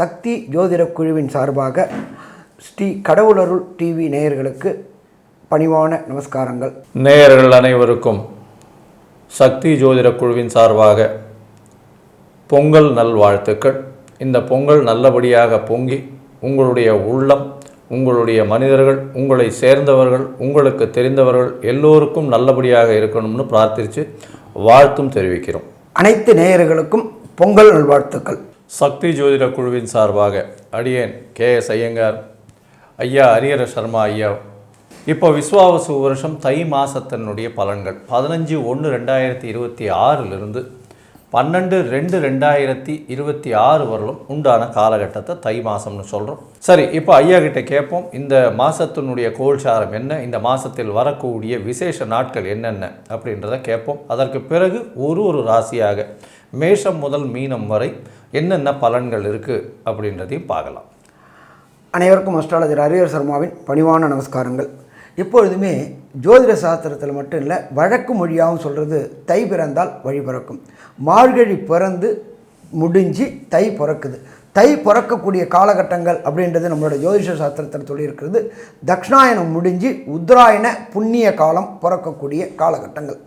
சக்தி ஜோதிட குழுவின் சார்பாக ஸ்ரீ கடவுளருள் டிவி நேயர்களுக்கு பணிவான நமஸ்காரங்கள். நேயர்கள் அனைவருக்கும் சக்தி ஜோதிட குழுவின் சார்பாக பொங்கல் நல்வாழ்த்துக்கள் இந்த பொங்கல் நல்லபடியாக பொங்கி உங்களுடைய உள்ளம் உங்களுடைய மனிதர்கள் உங்களை சேர்ந்தவர்கள் உங்களுக்கு தெரிந்தவர்கள் எல்லோருக்கும் நல்லபடியாக இருக்கணும்னு பிரார்த்தித்து வாழ்த்தும் தெரிவிக்கிறோம். அனைத்து நேயர்களுக்கும் பொங்கல் நல்வாழ்த்துக்கள். சக்தி ஜோதிட குழுவின் சார்பாக அடியேன் கே எஸ் ஐயங்கார். ஐயா அரியர சர்மா ஐயா. இப்போ விஸ்வாவசு வருஷம் தை மாதத்தினுடைய பலன்கள். பதினஞ்சு ஒன்று ரெண்டாயிரத்தி இருபத்தி ஆறிலிருந்து பன்னெண்டு ரெண்டு ரெண்டாயிரத்தி இருபத்தி ஆறு வரலும் உண்டான காலகட்டத்தை தை மாதம்னு சொல்கிறோம் சரி இப்போ ஐயா கிட்ட கேட்போம். இந்த மாதத்தினுடைய கோல்சாரம் என்ன? இந்த மாதத்தில் வரக்கூடிய விசேஷ நாட்கள் என்னென்ன? அப்படின்றத கேட்போம். அதற்கு பிறகு ஒரு ஒரு ராசியாக மேஷம் முதல் மீனம் வரை என்னென்ன பலன்கள் இருக்குது அப்படின்றதையும் பார்க்கலாம். அனைவருக்கும் அஸ்ட்ராலஜர் ஹரிஹர் சர்மாவின் பணிவான நமஸ்காரங்கள். எப்பொழுதுமே ஜோதிட சாஸ்திரத்தில் மட்டும் இல்லை வழக்கு மொழியாகவும் சொல்கிறது தை பிறந்தால் வழி பிறக்கும். மார்கழி பிறந்து முடிஞ்சு தை பிறக்குது. தை பிறக்கக்கூடிய காலகட்டங்கள் அப்படின்றது நம்மளோட ஜோதிஷ சாஸ்திரத்தில் சொல்லியிருக்கிறது. தக்ஷணாயனம் முடிஞ்சு உத்தராயண புண்ணிய காலம் பிறக்கக்கூடிய காலகட்டங்கள்.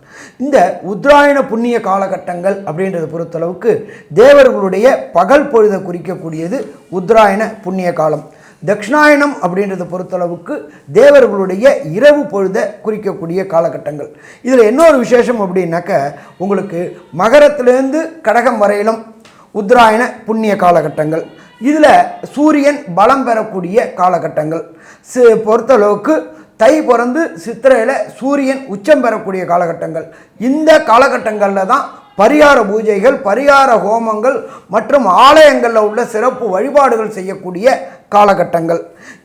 இந்த உத்ராயண புண்ணிய காலகட்டங்கள் அப்படின்றத பொறுத்தளவுக்கு தேவர்களுடைய பகல் பொழுதை குறிக்கக்கூடியது உத்தராயண புண்ணிய காலம். தக்ஷணாயனம் அப்படின்றத பொறுத்தளவுக்கு தேவர்களுடைய இரவு பொழுதை குறிக்கக்கூடிய காலகட்டங்கள். இதில் இன்னொரு விசேஷம் அப்படின்னாக்க உங்களுக்கு மகரத்திலேருந்து கடகம் வரையிலும் உத்தராயண புண்ணிய காலகட்டங்கள். இதில் சூரியன் பலம் பெறக்கூடிய காலகட்டங்கள். சி பொறுத்தளவுக்கு தை பிறந்து சித்திரையில் சூரியன் உச்சம் பெறக்கூடிய காலகட்டங்கள். இந்த காலகட்டங்களில் தான் பரிகார பூஜைகள் பரிகார ஹோமங்கள் மற்றும் ஆலயங்களில் உள்ள சிறப்பு வழிபாடுகள் செய்யக்கூடிய காலகட்டங்கள்.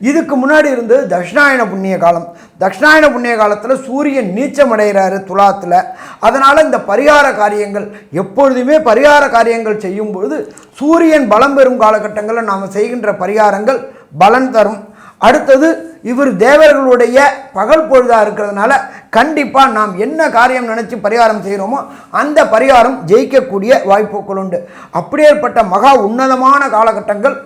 இதுக்கு முன்னாடி இருந்து தட்சிணாயன புண்ணிய காலம். தட்சிணாயன புண்ணிய காலத்தில் சூரியன் நீச்சம் அடைகிறாரு துலாத்தில். அதனால் இந்த பரிகார காரியங்கள் எப்பொழுதுமே பரிகார காரியங்கள் செய்யும்பொழுது சூரியன் பலம் பெறும் காலகட்டங்களில் நாம் செய்கின்ற பரிகாரங்கள் பலன் தரும். அடுத்தது இவர் தேவர்களுடைய பகல் பொழுதாக இருக்கிறதுனால கண்டிப்பாக நாம் என்ன காரியம் நினச்சி பரிகாரம் செய்கிறோமோ அந்த பரிகாரம் ஜெயிக்கக்கூடிய வாய்ப்புகள் உண்டு. அப்படியேற்பட்ட மகா உன்னதமான காலகட்டங்கள்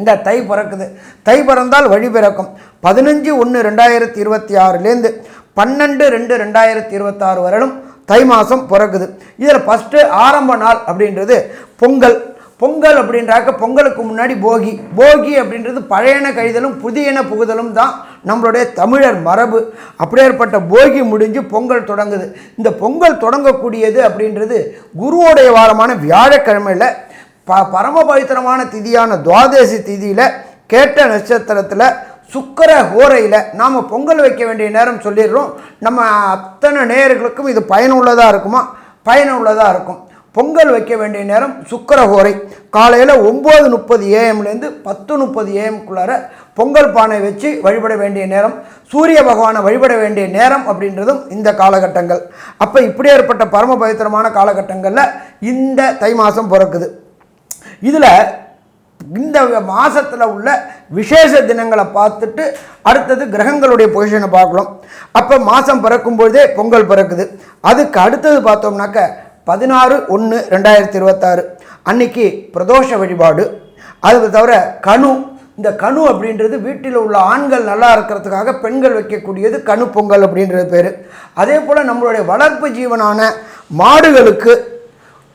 இந்த தை பிறக்குது. தை பிறந்தால் வழி பிறக்கும். பதினஞ்சு ஒன்று ரெண்டாயிரத்தி இருபத்தி ஆறுலேருந்து பன்னெண்டு ரெண்டு ரெண்டாயிரத்தி இருபத்தாறு வரலும் தை மாதம் பிறக்குது. இதில் ஃபஸ்ட்டு ஆரம்ப நாள் அப்படின்றது பொங்கல். பொங்கல் அப்படின்றாக்க பொங்கலுக்கு முன்னாடி போகி. போகி அப்படின்றது பழையன கழிதலும் புதியன புகுதலும் தான் நம்மளுடைய தமிழர் மரபு. அப்படியேற்பட்ட போகி முடிஞ்சு பொங்கல் தொடங்குது. இந்த பொங்கல் தொடங்கக்கூடியது அப்படின்றது குருவோடைய வாரமான வியாழக்கிழமையில் ப பரம பவித்திரமான திதியான துவாதசி திதியில் கேட்ட நட்சத்திரத்தில் சுக்கர ஹோரையில் நாம் பொங்கல் வைக்க வேண்டிய நேரம் சொல்லிடுறோம். நம்ம அத்தனை நேர்களுக்கும் இது பயனுள்ளதாக இருக்குமா? பயனுள்ளதாக இருக்கும். பொங்கல் வைக்க வேண்டிய நேரம் சுக்கர ஹோரை காலையில் ஒம்பது முப்பது ஏஎம்லேருந்து பத்து முப்பது ஏஎம்குள்ளார பொங்கல் பானை வச்சு வழிபட வேண்டிய நேரம் சூரிய பகவானை வழிபட வேண்டிய நேரம் அப்படின்றதும் இந்த காலகட்டங்கள். அப்போ இப்படி ஏற்பட்ட பரம பவித்திரமான காலகட்டங்களில் இந்த தை மாதம் பிறக்குது. இதில் இந்த மாதத்தில் உள்ள விசேஷ தினங்களை பார்த்துட்டு அடுத்தது கிரகங்களுடைய பொசிஷனை பார்க்கலாம் அப்போ மாதம் பிறக்கும்பொழுதே பொங்கல் பிறக்குது. அதுக்கு அடுத்தது பார்த்தோம்னாக்க பதினாறு ஒன்று ரெண்டாயிரத்தி இருபத்தாறு. அன்னைக்கு பிரதோஷ வழிபாடு. அது தவிர கணு இந்த கணு அப்படின்றது வீட்டில் உள்ள ஆண்கள் நல்லா இருக்கிறதுக்காக பெண்கள் வைக்கக்கூடியது கணு பொங்கல் அப்படின்றது பேர். அதே போல் நம்மளுடைய வளர்ப்பு ஜீவனான மாடுகளுக்கு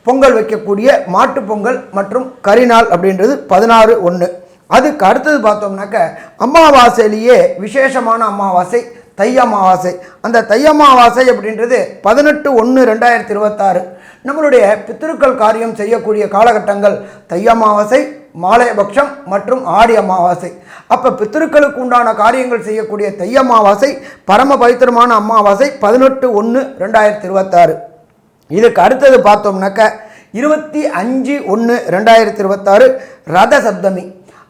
பொங்கல் வைக்கக்கூடிய மாட்டுப் பொங்கல் மற்றும் கரிநாள் அப்படின்றது பதினாறு ஒன்று அதுக்கு அடுத்தது பார்த்தோம்னாக்க அமாவாசையிலேயே விசேஷமான அமாவாசை தை அமாவாசை. அந்த தை அமாவாசை அப்படின்றது பதினெட்டு ஒன்று ரெண்டாயிரத்தி இருபத்தாறு. நம்மளுடைய பித்திருக்கள் காரியம் செய்யக்கூடிய காலகட்டங்கள் தை அமாவாசை மாலையபக்ஷம் மற்றும் ஆடி அமாவாசை. அப்போ பித்திருக்களுக்கு உண்டான காரியங்கள் செய்யக்கூடிய தை அமாவாசை பரம பவித்திரமான அமாவாசை பதினெட்டு ஒன்று ரெண்டாயிரத்தி இருபத்தாறு. இதுக்கு அடுத்தது பார்த்தோம்னாக்க இருபத்தி அஞ்சு ஒன்று ரெண்டாயிரத்தி இருபத்தாறு ரத சப்தமி.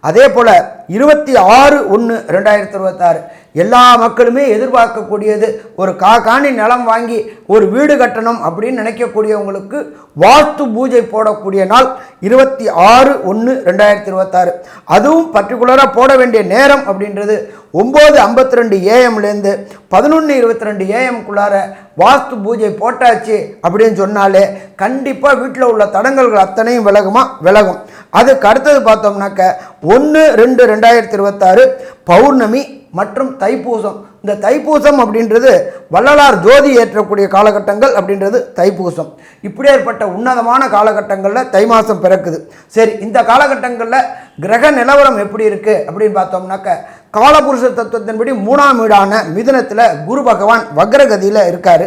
அதே போல் இருபத்தி ஆறு ஒன்று ரெண்டாயிரத்தி இருபத்தாறு எல்லா மக்களுமே எதிர்பார்க்கக்கூடியது ஒரு கா காணி நிலம் வாங்கி ஒரு வீடு கட்டணும் அப்படின்னு நினைக்கக்கூடியவங்களுக்கு வாஸ்து பூஜை போடக்கூடிய நாள் இருபத்தி ஆறு ஒன்று ரெண்டாயிரத்தி இருபத்தாறு அதுவும் பர்டிகுலராக போட வேண்டிய நேரம் அப்படின்றது ஒம்பது ஐம்பத்தி ரெண்டு ஏஎம்லேருந்து பதினொன்று இருபத்தி ரெண்டு ஏஎம்குள்ளார வாஸ்து பூஜை போட்டாச்சு அப்படின்னு சொன்னாலே கண்டிப்பாக வீட்டில் உள்ள தடங்கல்கள் அத்தனையும் விலகுமா? விலகும். அதுக்கு அடுத்தது பார்த்தோம்னாக்க ஒன்று ரெண்டு ரெண்டாயிரத்தி இருபத்தாறு பௌர்ணமி மற்றும் தைப்பூசம். இந்த தைப்பூசம் அப்படின்றது வள்ளலார் ஜோதி ஏற்றக்கூடிய காலகட்டங்கள் அப்படின்றது தைப்பூசம். இப்படியேற்பட்ட உன்னதமான காலகட்டங்களில் தை மாதம் பிறக்குது. சரி இந்த காலகட்டங்களில் கிரக நிலவரம் எப்படி இருக்குது அப்படின்னு பார்த்தோம்னாக்க காலபுருஷ தத்துவத்தின்படி மூணாம் வீடான மிதுனத்தில் குரு பகவான் வக்ரகதியில் இருக்கார்.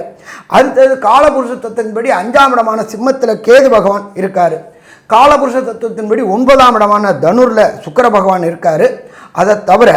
அடுத்தது காலபுருஷ தத்துவத்தின்படி அஞ்சாம் இடமான சிம்மத்தில் கேது பகவான் இருக்கார். காலபுருஷ தத்துவத்தின்படி ஒன்பதாம் இடமான தனுரில் சுக்கர பகவான் இருக்கார். அதை தவிர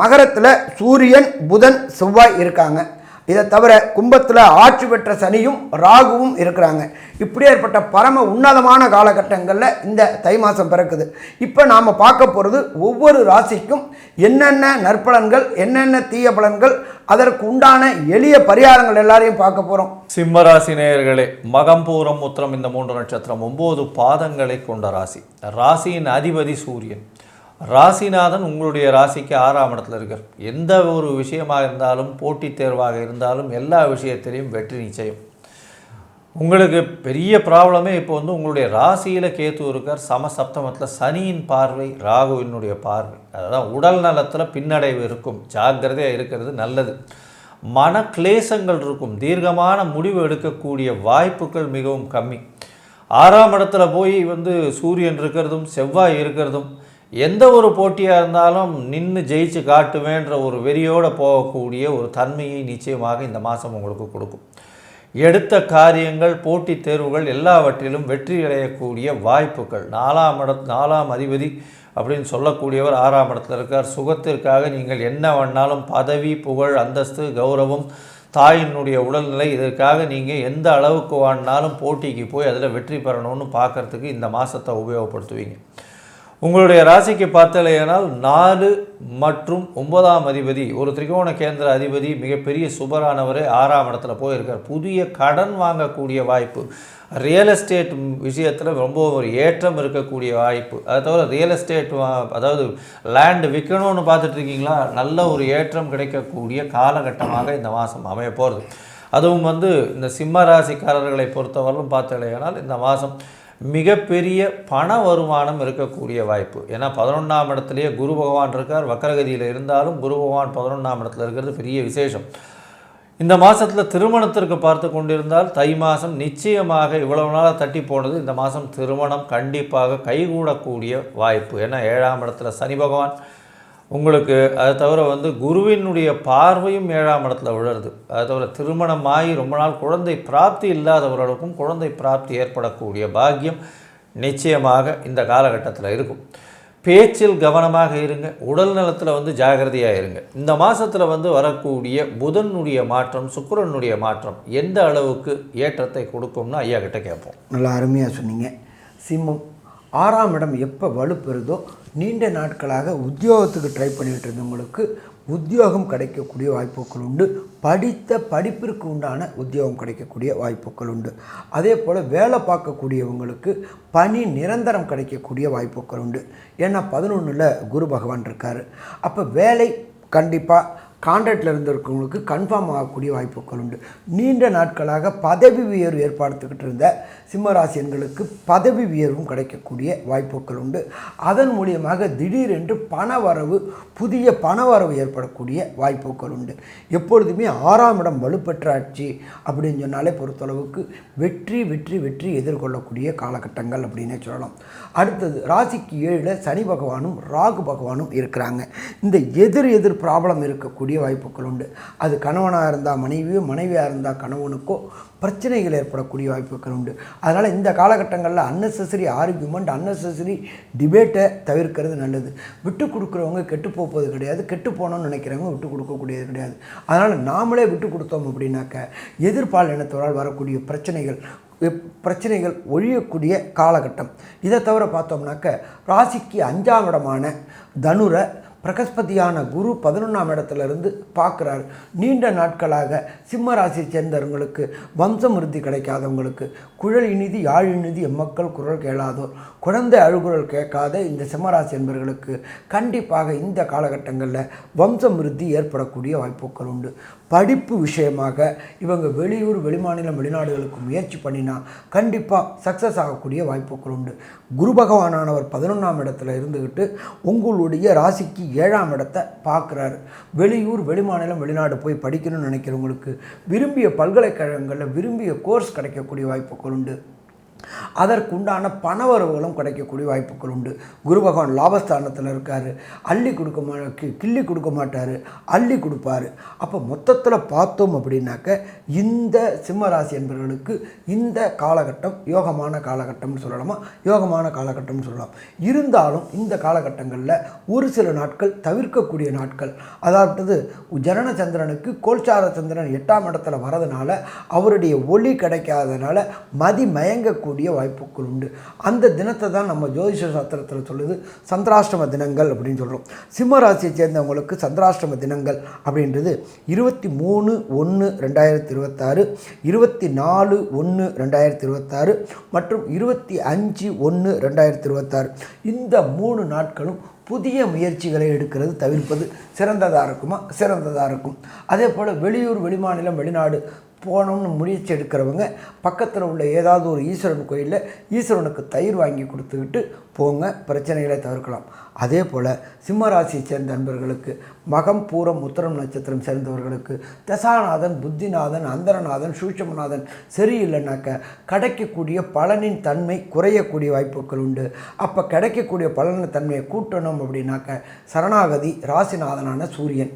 மகரத்தில் சூரியன் புதன் செவ்வாய் இருக்காங்க. இதை தவிர கும்பத்தில் ஆட்சி பெற்ற சனியும் ராகுவும் இருக்கிறாங்க. இப்படி ஏற்பட்ட பரம உன்னதமான காலகட்டங்களில் இந்த தை மாதம் பிறக்குது. இப்போ நாம் பார்க்க போகிறது ஒவ்வொரு ராசிக்கும் என்னென்ன நற்பலன்கள் என்னென்ன தீய பலன்கள் அதற்கு உண்டான எளிய பரிகாரங்கள் எல்லாரையும் பார்க்க போகிறோம் சிம்மராசி நேயர்களே மகம்பூரம் உத்திரம் இந்த மூன்று நட்சத்திரம் ஒம்பது பாதங்களை கொண்ட ராசி. ராசியின் அதிபதி சூரியன். ராசிநாதன் உங்களுடைய ராசிக்கு ஆறாம் இடத்துல இருக்கார். எந்த ஒரு விஷயமாக இருந்தாலும் போட்டித் தேர்வாக இருந்தாலும் எல்லா விஷயத்திலையும் வெற்றி நிச்சயம். உங்களுக்கு பெரிய ப்ராப்ளமே இப்போ வந்து உங்களுடைய ராசியில் கேத்து இருக்கார். சமசப்தமத்தில் சனியின் பார்வை ராகுவினுடைய பார்வை. அதுதான் உடல் நலத்தில் பின்னடைவு இருக்கும். ஜாக்கிரதையாக இருக்கிறது நல்லது. மன கிளேசங்கள் இருக்கும். தீர்க்கமான முடிவு எடுக்கக்கூடிய வாய்ப்புகள் மிகவும் கம்மி. ஆறாம் இடத்துல போய் வந்து சூரியன் இருக்கிறதும் செவ்வாய் இருக்கிறதும் எந்த ஒரு போட்டியாக இருந்தாலும் நின்று ஜெயிச்சு காட்டுவேன்ற ஒரு வெறியோடு போகக்கூடிய ஒரு தன்மையை நிச்சயமாக இந்த மாதம் உங்களுக்கு கொடுக்கும். எடுத்த காரியங்கள் போட்டித் தேர்வுகள் எல்லாவற்றிலும் வெற்றி அடையக்கூடிய வாய்ப்புகள். நாலாம் இட நாலாம் அதிபதி அப்படின்னு சொல்லக்கூடியவர் ஆறாம் இடத்துல இருக்கார். சுகத்திற்காக நீங்கள் என்ன வேணாலும் பதவி புகழ் அந்தஸ்து கௌரவம் தாயினுடைய உடல்நிலை இதற்காக நீங்கள் எந்த அளவுக்கு வேணாலும் போட்டிக்கு போய் அதில் வெற்றி பெறணும்னு பார்க்கறதுக்கு இந்த மாதத்தை உபயோகப்படுத்துவீங்க. உங்களுடைய ராசிக்கு பார்த்தலையானால் நாலு மற்றும் ஒன்பதாம் அதிபதி ஒரு திரிகோண கேந்திர அதிபதி மிகப்பெரிய சுபரானவரே ஆறாம் இடத்துல போயிருக்கார். புதிய கடன் வாங்கக்கூடிய வாய்ப்பு. ரியல் எஸ்டேட் விஷயத்தில் ரொம்ப ஒரு ஏற்றம் இருக்கக்கூடிய வாய்ப்பு. அதை தவிர ரியல் எஸ்டேட் வா- அதாவது லேண்டு விற்கணும்னு பார்த்துட்டு இருக்கீங்களா நல்ல ஒரு ஏற்றம் கிடைக்கக்கூடிய காலகட்டமாக இந்த மாதம் அமைய போகிறது அதுவும் வந்து இந்த சிம்ம ராசிக்காரர்களை பொறுத்தவரையிலும் பார்த்தலையானால் இந்த மாதம் மிகப்பெரிய பண வருமானம் இருக்கக்கூடிய வாய்ப்பு. ஏன்னா பதினொன்றாம் இடத்துலையே குரு பகவான் இருக்கார். வக்கரகதியில் இருந்தாலும் குரு பகவான் பதினொன்றாம் இடத்துல இருக்கிறது பெரிய விசேஷம். இந்த மாதத்தில் திருமணத்திற்கு பார்த்து கொண்டிருந்தால் தை மாதம் நிச்சயமாக இவ்வளவு நாளாக தட்டி போனது இந்த மாதம் திருமணம் கண்டிப்பாக கைகூடக்கூடிய வாய்ப்பு. ஏன்னா ஏழாம் இடத்துல சனி பகவான் உங்களுக்கு அதை தவிர வந்து குருவினுடைய பார்வையும் ஏழாம் இடத்துல விழுறது. அதை தவிர திருமணமாகி ரொம்ப நாள் குழந்தை பிராப்தி இல்லாதவர்களுக்கும் குழந்தை பிராப்தி ஏற்படக்கூடிய பாக்கியம் நிச்சயமாக இந்த காலகட்டத்தில் இருக்கும். பேச்சில் கவனமாக இருங்க உடல் நலத்தில் வந்து ஜாகிரதையாக இருங்க. இந்த மாதத்தில் வந்து வரக்கூடிய புதனுடைய மாற்றம் சுக்கரனுடைய மாற்றம் எந்த அளவுக்கு ஏற்றத்தை கொடுக்கும்னு ஐயா கிட்ட கேட்போம். நல்லா அருமையாக சொன்னீங்க. சிம்மம் ஆறாம் இடம் எப்போ வலுப்பெறுதோ நீண்ட நாட்களாக உத்தியோகத்துக்கு ட்ரை பண்ணிகிட்டு இருந்தவங்களுக்கு உத்தியோகம் கிடைக்கக்கூடிய வாய்ப்புகள் உண்டு. படித்த படிப்பிற்கு உண்டான உத்தியோகம் கிடைக்கக்கூடிய வாய்ப்புகள் உண்டு. அதே போல் வேலை பார்க்கக்கூடியவங்களுக்கு பணி நிரந்தரம் கிடைக்கக்கூடிய வாய்ப்புகள் உண்டு. ஏன்னா பதினொன்றில் குரு பகவான் இருக்கார். அப்போ வேலை கண்டிப்பாக கான்ட்ராக்டில் இருந்திருக்கவங்களுக்கு கன்ஃபார்ம் ஆகக்கூடிய வாய்ப்புகள் உண்டு. நீண்ட நாட்களாக பதவி உயர்வு ஏற்படுத்திக்கிட்டு இருந்த சிம்மராசியன்களுக்கு பதவி உயர்வும் கிடைக்கக்கூடிய வாய்ப்புகள் உண்டு. அதன் மூலியமாக திடீரென்று பண வரவு புதிய பண வரவு ஏற்படக்கூடிய வாய்ப்புகள் உண்டு. எப்பொழுதுமே ஆறாம் இடம் வலுப்பெற்றாட்சி அப்படின்னு சொன்னாலே பொறுத்தளவுக்கு வெற்றி வெற்றி வெற்றி எதிர்கொள்ளக்கூடிய காலகட்டங்கள் அப்படின்னே சொல்லலாம். அடுத்தது ராசிக்கு ஏழில் சனி பகவானும் ராகு பகவானும் இருக்கிறாங்க. இந்த எதிர் எதிர் ப்ராப்ளம் இருக்கக்கூடிய வாய்ப்புகள் உண்டு. அது கணவனாக இருந்தால் மனைவியோ மனைவியாக இருந்தால் கணவனுக்கோ பிரச்சனைகள் ஏற்படக்கூடிய வாய்ப்புகள் உண்டு. அதனால் இந்த காலகட்டங்களில் அன்னெசரி ஆர்கியூமெண்ட் அன்னெசரி டிபேட்டை தவிர்க்கிறது நல்லது. விட்டு கொடுக்குறவங்க கெட்டு போவது கிடையாது. கெட்டு போகணும்னு நினைக்கிறவங்க விட்டு கொடுக்கக்கூடியது கிடையாது. அதனால் நாமளே விட்டு கொடுத்தோம் அப்படின்னாக்க எதிர்பால் இனத்தவரால் வரக்கூடிய பிரச்சனைகள் பிரச்சனைகள் ஒழியக்கூடிய காலகட்டம். இதை தவிர பார்த்தோம்னாக்க ராசிக்கு அஞ்சாம் இடமான தனுரை பிரகஸ்பதியான குரு பதினொன்றாம் இடத்துல இருந்து பார்க்குறாரு. நீண்ட நாட்களாக சிம்ம ராசியை சேர்ந்தவங்களுக்கு வம்சம் விருத்தி கிடைக்காதவங்களுக்கு குழல் இனிதி யாழ் இனிதி எம்மக்கள் குரல் கேளாதோர் குழந்தை அழுகுரல் கேட்காத இந்த சிம்மராசி என்பவர்களுக்கு கண்டிப்பாக இந்த காலகட்டங்களில் வம்சம் விருத்தி ஏற்படக்கூடிய வாய்ப்புகள் உண்டு. படிப்பு விஷயமாக இவங்க வெளியூர் வெளிமாநிலம் வெளிநாடுகளுக்கு முயற்சி பண்ணினா கண்டிப்பாக சக்ஸஸ் ஆகக்கூடிய வாய்ப்புகள் உண்டு. குரு பகவானானவர் பதினொன்றாம் இடத்துல இருந்துக்கிட்டு உங்களுடைய ராசிக்கு ஏழாம் இடத்தை பார்க்குறாரு. வெளியூர் வெளிமாநிலம் வெளிநாடு போய் படிக்கணும்னு நினைக்கிறவங்களுக்கு விரும்பிய பல்கலைக்கழகங்களில் விரும்பிய கோர்ஸ் கிடைக்கக்கூடிய வாய்ப்புகள் உண்டு. அதற்குண்டான பணவரவுகளும் கிடைக்கக்கூடிய வாய்ப்புகள் உண்டு. குரு பகவான் லாபஸ்தானத்தில் இருக்கார். அள்ளி கொடுக்க மா கிள்ளி கொடுக்க மாட்டார். அள்ளி கொடுப்பாரு. அப்போ மொத்தத்தில் பார்த்தோம் அப்படின்னாக்க இந்த சிம்மராசி என்பவர்களுக்கு இந்த காலகட்டம் யோகமான காலகட்டம்னு சொல்லலாமா? யோகமான காலகட்டம்னு சொல்லலாம். இருந்தாலும் இந்த காலகட்டங்களில் ஒரு சில நாட்கள் தவிர்க்கக்கூடிய நாட்கள். அதாவது ஜனன சந்திரனுக்கு கோல்சார சந்திரன் எட்டாம் இடத்துல வரதுனால அவருடைய ஒளி கிடைக்காதனால மதி வரக்கூடிய வாய்ப்புகள் உண்டு. அந்த தினத்தை தான் நம்ம ஜோதிஷ சாஸ்திரத்தில் சொல்லுது சந்திராஷ்டம தினங்கள் அப்படின்னு சொல்கிறோம் சிம்ம ராசியை சேர்ந்தவங்களுக்கு சந்திராஷ்டம தினங்கள் அப்படின்றது இருபத்தி மூணு ஒன்று ரெண்டாயிரத்தி இருபத்தாறு இருபத்தி நாலு ஒன்று ரெண்டாயிரத்தி இருபத்தாறு மற்றும் இருபத்தி அஞ்சு ஒன்று ரெண்டாயிரத்தி இருபத்தாறு இந்த மூணு நாட்களும் புதிய முயற்சிகளை எடுக்கிறது தவிர்ப்பது சிறந்ததாக இருக்குமா? சிறந்ததாக இருக்கும். அதே போல் வெளியூர் வெளிமாநிலம் வெளிநாடு போகணும்னு முயற்சி எடுக்கிறவங்க பக்கத்தில் உள்ள ஏதாவது ஒரு ஈஸ்வரன் கோயிலில் ஈஸ்வரனுக்கு தயிர் வாங்கி கொடுத்துக்கிட்டு போங்க. பிரச்சனைகளை தவிர்க்கலாம். அதே போல் சிம்மராசியை சேர்ந்த நண்பர்களுக்கு மகம் பூரம் உத்தரம் நட்சத்திரம் சேர்ந்தவர்களுக்கு தசாநாதன் புத்திநாதன் அந்தரநாதன் சூட்சமநாதன் சரியில்லைனாக்க கிடைக்கக்கூடிய பலனின் தன்மை குறையக்கூடிய வாய்ப்புகள் உண்டு. அப்போ கிடைக்கக்கூடிய பலனின் தன்மையை கூட்டணும் அப்படின்னாக்க சரணாகதி ராசிநாதனான சூரியன்.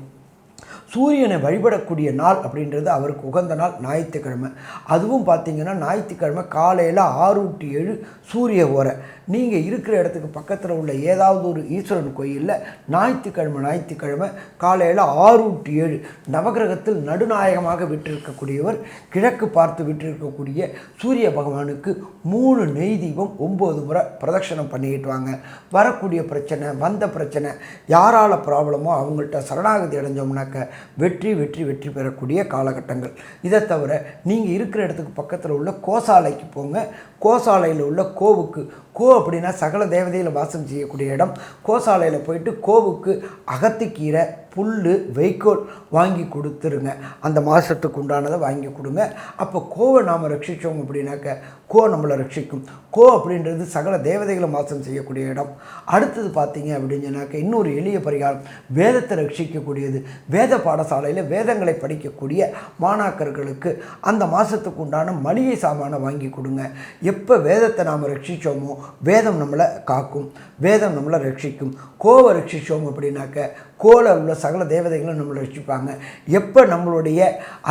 சூரியனை வழிபடக்கூடிய நாள் அப்படின்றது அவருக்கு உகந்த நாள் ஞாயிற்றுக்கிழமை. அதுவும் பார்த்தீங்கன்னா ஞாயிற்றுக்கிழமை காலையில் ஆறு டு ஏழு சூரிய ஓரை. நீங்கள் இருக்கிற இடத்துக்கு பக்கத்தில் உள்ள ஏதாவது ஒரு ஈஸ்வரன் கோயிலில் ஞாயிற்றுக்கிழமை ஞாயிற்றுக்கிழமை காலையில் ஆறு டு ஏழு நவகிரகத்தில் நடுநாயகமாக விட்டிருக்கக்கூடியவர் கிழக்கு பார்த்து விட்டிருக்கக்கூடிய சூரிய பகவானுக்கு மூணு நெய் தீபம் ஒம்பது முறை பிரதட்சணம் பண்ணிக்கிட்டு வாங்க. வரக்கூடிய பிரச்சனை வந்த பிரச்சனை யாரால் ப்ராப்ளமோ அவங்கள்ட்ட சரணாகதி அடைஞ்சோம்னாக்க வெற்றி வெற்றி வெற்றி பெறக்கூடிய காலகட்டங்கள். இதை தவிர நீங்கள் இருக்கிற இடத்துக்கு பக்கத்தில் உள்ள கோசாலைக்கு போங்க. கோசாலையில் உள்ள கோவுக்கு கோ அப்படின்னா சகல தேவதையில் வாசம் செய்யக்கூடிய இடம். கோசாலையில் போயிட்டு கோவுக்கு அகத்திக்கீரை புல் வைக்கோல் வாங்கி கொடுத்துருங்க. அந்த மாதத்துக்கு உண்டானதை வாங்கி கொடுங்க. அப்போ கோவை நாம் ரட்சித்தோம் அப்படின்னாக்க கோ நம்மளை ரட்சிக்கும். கோ அப்படின்றது சகல தேவதைகளை மாசம் செய்யக்கூடிய இடம். அடுத்தது பார்த்தீங்க அப்படின்னு சொன்னாக்க இன்னொரு எளிய பரிகாரம். வேதத்தை ரட்சிக்கக்கூடியது. வேத பாடசாலையில் வேதங்களை படிக்கக்கூடிய மாணாக்கர்களுக்கு அந்த மாதத்துக்கு உண்டான மளிகை சாமானை வாங்கி கொடுங்க. எப்போ வேதத்தை நாம் ரட்சித்தோமோ வேதம் நம்மளை காக்கும் வேதம் நம்மளை ரட்சிக்கும். கோவை ரட்சித்தோம் அப்படின்னாக்க கோல உள்ள சகல தேவதைகளும் நம்மளை ரட்சிப்பாங்க. எப்போ நம்மளுடைய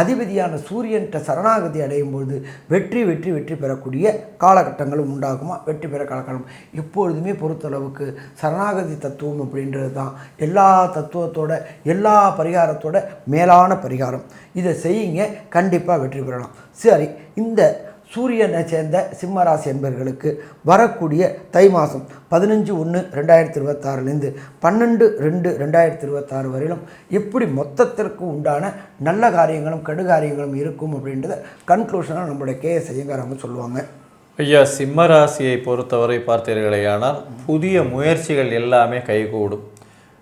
அதிபதியான சூரியன்கிட்ட சரணாகதி அடையும் பொழுது வெற்றி வெற்றி வெற்றி பெறக்கூடிய காலகட்டங்களும் உண்டாகுமா? வெற்றி பெற காலகட்டம். எப்பொழுதுமே பொறுத்தளவுக்கு சரணாகதி தத்துவம் அப்படின்றது தான் எல்லா தத்துவத்தோட எல்லா பரிகாரத்தோட மேலான பரிகாரம். இதை செய்யுங்க கண்டிப்பாக வெற்றி பெறலாம். சரி இந்த சூரியனை சேர்ந்த சிம்மராசி என்பர்களுக்கு வரக்கூடிய தை மாதம் பதினஞ்சு ஒன்று ரெண்டாயிரத்தி இருபத்தாறுலேருந்து பன்னெண்டு ரெண்டு ரெண்டாயிரத்தி இருபத்தாறு வரையிலும் எப்படி மொத்தத்திற்கு உண்டான நல்ல காரியங்களும் கடுகாரியங்களும் இருக்கும் அப்படின்றத கன்க்ளூஷனாக நம்மளுடைய கே எஸ் ஐயங்காரங்க சொல்லுவாங்க. ஐயா சிம்ம ராசியை பொறுத்தவரை பார்த்தீர்களேயானால் புதிய முயற்சிகள் எல்லாமே கைகூடும்.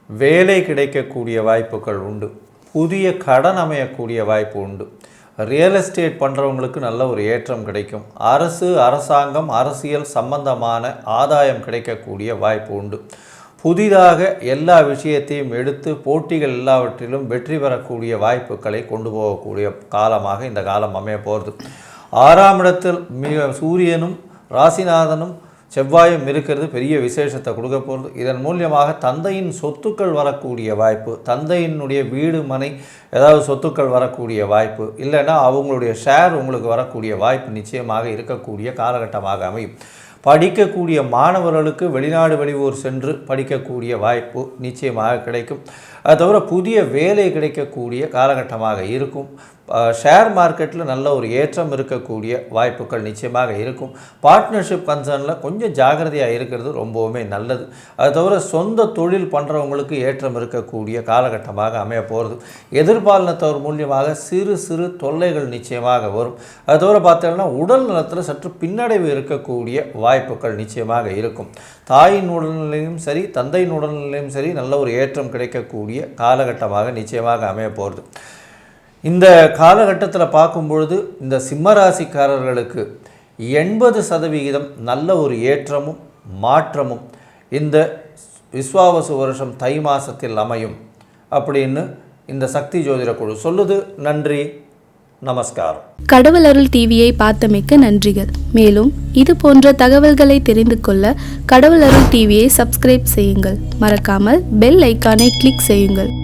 வேலை கிடைக்கக்கூடிய வாய்ப்புகள் உண்டு. புதிய கடன் அமையக்கூடிய வாய்ப்பு உண்டு. ரியல் எஸ்டேட் பண்ணுறவங்களுக்கு நல்ல ஒரு ஏற்றம் கிடைக்கும். அரசு அரசாங்கம் அரசியல் சம்பந்தமான ஆதாயம் கிடைக்கக்கூடிய வாய்ப்பு உண்டு. புதிதாக எல்லா விஷயத்தையும் எடுத்து போட்டிகள் எல்லாவற்றிலும் வெற்றி பெறக்கூடிய வாய்ப்புகளை கொண்டு போகக்கூடிய காலமாக இந்த காலம் அமைய போகிறது ஆறாம் இடத்தில் மிக சூரியனும் ராசிநாதனும் செவ்வாயும் இருக்கிறது பெரிய விசேஷத்தை கொடுக்க போகிறது இதன் மூலியமாக தந்தையின் சொத்துக்கள் வரக்கூடிய வாய்ப்பு தந்தையினுடைய வீடு மனை ஏதாவது சொத்துக்கள் வரக்கூடிய வாய்ப்பு இல்லைன்னா அவங்களுடைய ஷேர் உங்களுக்கு வரக்கூடிய வாய்ப்பு நிச்சயமாக இருக்கக்கூடிய காலகட்டமாக அமையும். படிக்கக்கூடிய மாணவர்களுக்கு வெளிநாடு வெளியூர் சென்று படிக்கக்கூடிய வாய்ப்பு நிச்சயமாக கிடைக்கும். அது தவிர புதிய வேலை கிடைக்கக்கூடிய காலகட்டமாக இருக்கும். ஷேர் மார்க்கெட்டில் நல்ல ஒரு ஏற்றம் இருக்கக்கூடிய வாய்ப்புகள் நிச்சயமாக இருக்கும். பார்ட்னர்ஷிப் கன்சர்னில் கொஞ்சம் ஜாகிரதையாக இருக்கிறது ரொம்பவுமே நல்லது. அது தவிர சொந்த தொழில் பண்ணுறவங்களுக்கு ஏற்றம் இருக்கக்கூடிய காலகட்டமாக அமைய போகிறது எதிர்பாலினத்தவர் மூலியமாக சிறு சிறு தொல்லைகள் நிச்சயமாக வரும். அது தவிர பார்த்தீங்கன்னா உடல் நலத்தில் சற்று பின்னடைவு இருக்கக்கூடிய வாய்ப்புகள் நிச்சயமாக இருக்கும். தாயின் உடல்நிலையும் சரி தந்தையின் உடல்நிலையும் சரி நல்ல ஒரு ஏற்றம் கிடைக்கக்கூடிய காலகட்டமாக நிச்சயமாக அமைய போகிறது இந்த காலகட்டத்தில் பார்க்கும்பொழுது இந்த சிம்மராசிக்காரர்களுக்கு எண்பது சதவிகிதம் நல்ல ஒரு ஏற்றமும் மாற்றமும் இந்த விஸ்வாவசு வருஷம் தை மாதத்தில் அமையும் அப்படின்னு இந்த சக்தி ஜோதிட குழு சொல்லுது. நன்றி நமஸ்காரம். கடவுள் அருள் டிவியை பார்த்தமைக்க நன்றிகள். மேலும் இது போன்ற தகவல்களை தெரிந்து கொள்ள கடவுள் அருள் டிவியை சப்ஸ்கிரைப் செய்யுங்கள். மறக்காமல் பெல் ஐக்கானை கிளிக் செய்யுங்கள்.